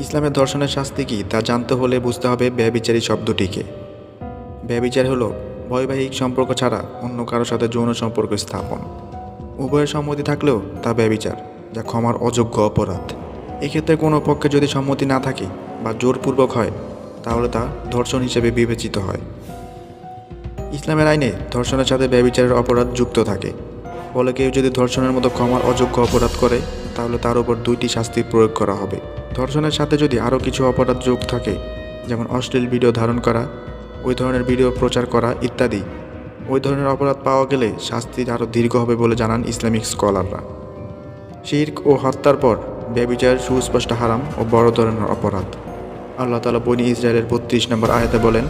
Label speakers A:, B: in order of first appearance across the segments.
A: ইসলামের দর্শনের শাস্তি কি তা জানতে হলে বুঝতে হবে ব্যবিচারী শব্দটিকে। ব্যবিচার হলো বৈবাহিক সম্পর্ক ছাড়া অন্য কারোর সাথে যৌন সম্পর্ক স্থাপন। উভয়ের সম্মতি থাকলেও তা ব্যবিচার, যা ক্ষমার অযোগ্য অপরাধ। এক্ষেত্রে কোনো পক্ষে যদি সম্মতি না থাকে বা জোরপূর্বক হয়, তাহলে তা ধর্ষণ হিসেবে বিবেচিত হয়। ইসলামের আইনে ধর্ষণের সাথে ব্যবিচারের অপরাধ যুক্ত থাকে। ফলে কেউ যদি ধর্ষণের মতো ক্ষমার অযোগ্য অপরাধ করে তাহলে তার উপর দুইটি শাস্তির প্রয়োগ করা হবে। ধর্ষণের সাথে যদি আরও কিছু অপরাধ যোগ থাকে, যেমন অশ্লীল ভিডিও ধারণ করা, ওই ধরনের ভিডিও প্রচার করা ইত্যাদি, ওই ধরনের অপরাধ পাওয়া গেলে শাস্তি আরও দীর্ঘ হবে বলে জানান ইসলামিক স্কলাররা। শির্ক ও হত্যার পর ব্যবিচার, সুস্পষ্ট হারাম ও বড় ধরনের অপরাধ। আল্লাহ তালা বনি ইসরায়েলের বত্রিশ নম্বর আয়াতে বলেন,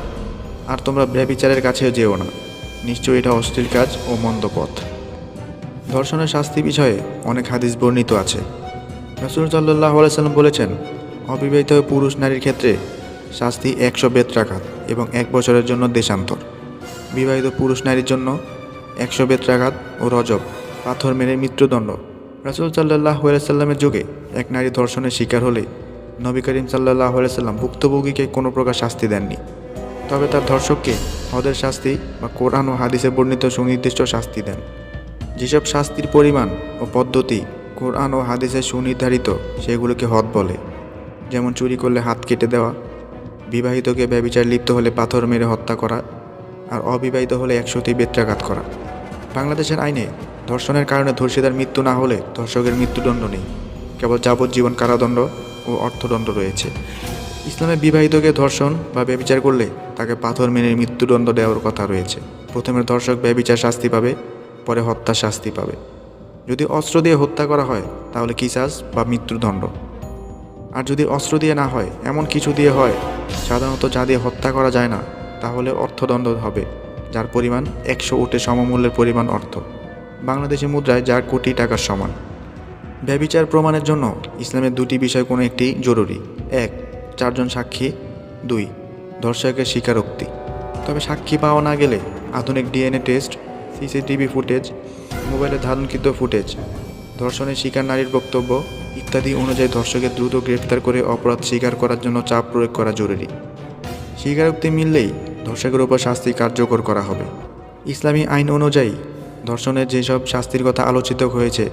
A: আর তোমরা ব্যবিচারের কাছেও যেও না। নিশ্চয়ই এটা অশ্লীল কাজ ও মন্দ পথ। ধর্ষণের শাস্তি বিষয়ে অনেক হাদিস বর্ণিত আছে। রসুল সাল্লাহ সাল্লাম বলেছেন, অবিবাহিত পুরুষ নারীর ক্ষেত্রে শাস্তি একশো বেত্রাঘাত এবং এক বছরের জন্য দেশান্তর। বিবাহিত পুরুষ নারীর জন্য একশো বেত্রাঘাত ও রজব, পাথর মেরে মৃত্যুদণ্ড। রসুল সাল্লাহ আলাইসাল্লামের যুগে এক নারী ধর্ষণের শিকার হলে নবী করিম সাল্লাহ সাল্লাম ভুক্তভোগীকে কোনো প্রকার শাস্তি দেননি। তবে তার ধর্ষককে হদের শাস্তি বা কোরআন ও হাদিসে বর্ণিত সুনির্দিষ্ট শাস্তি দেন। যেসব শাস্তির পরিমাণ ও পদ্ধতি কোরআন ও হাদিসে সুনির্ধারিত, সেগুলোকে হদ বলে। যেমন চুরি করলে হাত কেটে দেওয়া, বিবাহিতকে ব্যবিচার লিপ্ত হলে পাথর মেরে হত্যা করা, আর অবিবাহিত হলে একশোটি বেত্রাঘাত করা। বাংলাদেশের আইনে ধর্ষণের কারণে ধর্ষিতার মৃত্যু না হলে ধর্ষকের মৃত্যুদণ্ড নেই। কেবল যাবজ্জীবন কারাদণ্ড ও অর্থদণ্ড রয়েছে। ইসলামে বিবাহিতকে ধর্ষণ বা ব্যবিচার করলে তাকে পাথর মেনে মৃত্যুদণ্ড দেওয়ার কথা রয়েছে। প্রথমে ধর্ষক ব্যবিচার শাস্তি পাবে পরে হত্যার শাস্তি পাবে। যদি অস্ত্র দিয়ে হত্যা করা হয়, তাহলে কিসাস বা মৃত্যুদণ্ড। আর যদি অস্ত্র দিয়ে না হয়, এমন কিছু দিয়ে হয়, সাধারণত যা দিয়ে হত্যা করা যায় না, তাহলে অর্থদণ্ড হবে, যার পরিমাণ একশো উঠে সমমূল্যের পরিমাণ অর্থ। বাংলাদেশি মুদ্রায় যা কোটি টাকার সমান। ব্যবিচার প্রমাণের জন্য ইসলামের দুটি বিষয় কোনো একটি জরুরি। এক, চারজন সাক্ষী। দুই, ধর্ষকের স্বীকারোক্তি। তবে সাক্ষী পাওয়া না গেলে আধুনিক ডিএনএ টেস্ট সিসিটিভি ফুটেজ, মোবাইলে ধারণকৃত ফুটেজ, ধর্ষণের শিকার নারীর বক্তব্য ইত্যাদি অনুযায়ী ধর্ষকের দ্রুত গ্রেফতার করে অপরাধ স্বীকার করার জন্য চাপ প্রয়োগ করা জরুরি। স্বীকারোক্তি মিললেই ধর্ষকের উপর শাস্তি কার্যকর করা হবে। ইসলামী আইন অনুযায়ী ধর্ষণের যেসব শাস্তির কথা আলোচিত হয়েছে,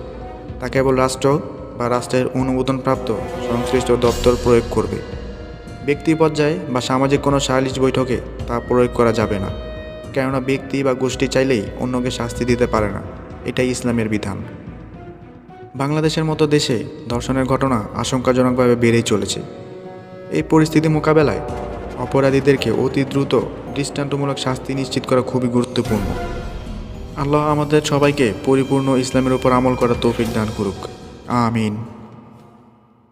A: তা কেবল রাষ্ট্র বা রাষ্ট্রের অনুমোদনপ্রাপ্ত সংশ্লিষ্ট দপ্তর প্রয়োগ করবে। ব্যক্তি পর্যায়ে বা সামাজিক কোনো সালিশ বৈঠকে তা প্রয়োগ করা যাবে না। কেননা ব্যক্তি বা গোষ্ঠী চাইলেই অন্যকে শাস্তি দিতে পারে না। এটাই ইসলামের বিধান। বাংলাদেশের মতো দেশে ধর্ষণের ঘটনা আশঙ্কাজনকভাবে বেড়েই চলেছে। এই পরিস্থিতি মোকাবেলায় অপরাধীদেরকে অতি দ্রুত দৃষ্টান্তমূলক শাস্তি নিশ্চিত করা খুবই গুরুত্বপূর্ণ। আল্লাহ আমাদের সবাইকে পরিপূর্ণ ইসলামের উপর আমল করার তৌফিক দান করুক। আমিন।